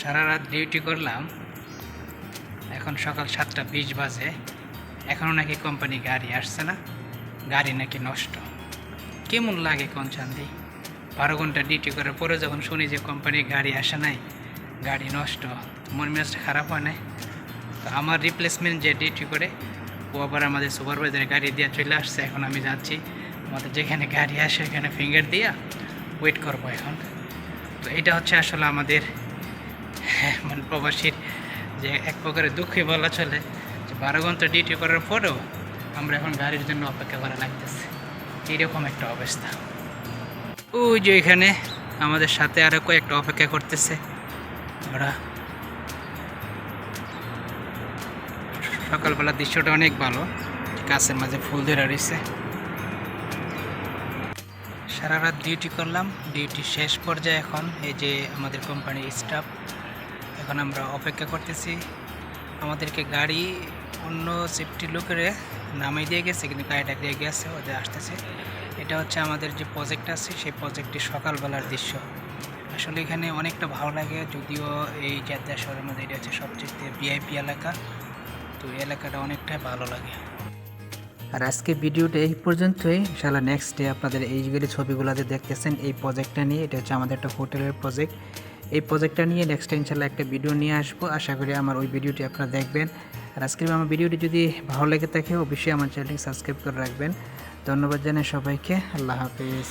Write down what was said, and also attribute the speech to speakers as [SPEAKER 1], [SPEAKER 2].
[SPEAKER 1] সারা রাত ডিউটি করলাম। এখন সকাল সাতটা বিশ বাজে। এখনও নাকি কোম্পানি গাড়ি আসছে না। গাড়ি নাকি নষ্ট। কেমন লাগে কোন চান্দি? বারো ঘণ্টা ডিউটি করার পরে যখন শুনি যে কোম্পানির গাড়ি আসে নাই, গাড়ি নষ্ট, মন মেজাজটা খারাপ হয় না তো আমার রিপ্লেসমেন্ট যে ডিউটি করে, ও আবার আমাদের সুপারভাইজারের গাড়ি দিয়ে চলে আসছে। এখন আমি যাচ্ছি, আমাদের যেখানে গাড়ি আসে ওখানে ফিঙ্গার দিয়া ওয়েট করব এখন। তো এটা হচ্ছে আসলে আমাদের মানে প্রবাসীর যে এক প্রকারের দুঃখই বলা চলে, যে বারো ঘণ্টা ডিউটি করার পরেও আমরা এখন গাড়ির জন্য অপেক্ষা করা লাগতেছে। এইরকম একটা অবস্থা। ওই যে এখানে আমাদের সাথে আরও কয়েকটা অপেক্ষা করতেছে। ওরা সকালবেলা দৃশ্যটা অনেক ভালো, গাছের মাঝে ফুল ধরে রয়েছে। সারা রাত ডিউটি করলাম ডিউটি শেষ পর্যায়ে এখন এই যে আমাদের কোম্পানির স্টাফ এখন আমরা অপেক্ষা করতেছি। আমাদেরকে গাড়ি অন্য সেফটি লোকের নামাই দিয়ে গেছে, কিন্তু গাড়িটা দিয়ে গেছে ওদের আসতেছে। এটা হচ্ছে আমাদের যে প্রজেক্ট আছে, সেই প্রজেক্টটি সকালবেলার দৃশ্য। আসলে এখানে অনেকটা ভালো লাগে, যদিও এই জেদ্দা শহরের মধ্যে এটা হচ্ছে সবচেয়ে ভিআইপি এলাকা। তো এই এলাকাটা অনেকটাই ভালো লাগে। আর আজকে ভিডিওটা এই পর্যন্তই। ইনশাআল্লাহ নেক্সট ডে আপনাদের এইগুলি ছবিগুলো যে দেখতেছেন, এই প্রজেক্টটা নিয়ে, এটা হচ্ছে আমাদের একটা হোটেলের প্রজেক্ট এই প্রজেক্টটা নিয়ে নেক্সট ইনশাল্লাহ একটা ভিডিও নিয়ে আসব। আশা করি আমার ওই ভিডিওটি আপনারা দেখবেন। আর আজকের আমার ভিডিওটি যদি ভালো লেগে থাকে, অবশ্যই আমার চ্যানেলটি সাবস্ক্রাইব করে রাখবেন। ধন্যবাদ জানাই সবাইকে। আল্লাহ হাফিজ।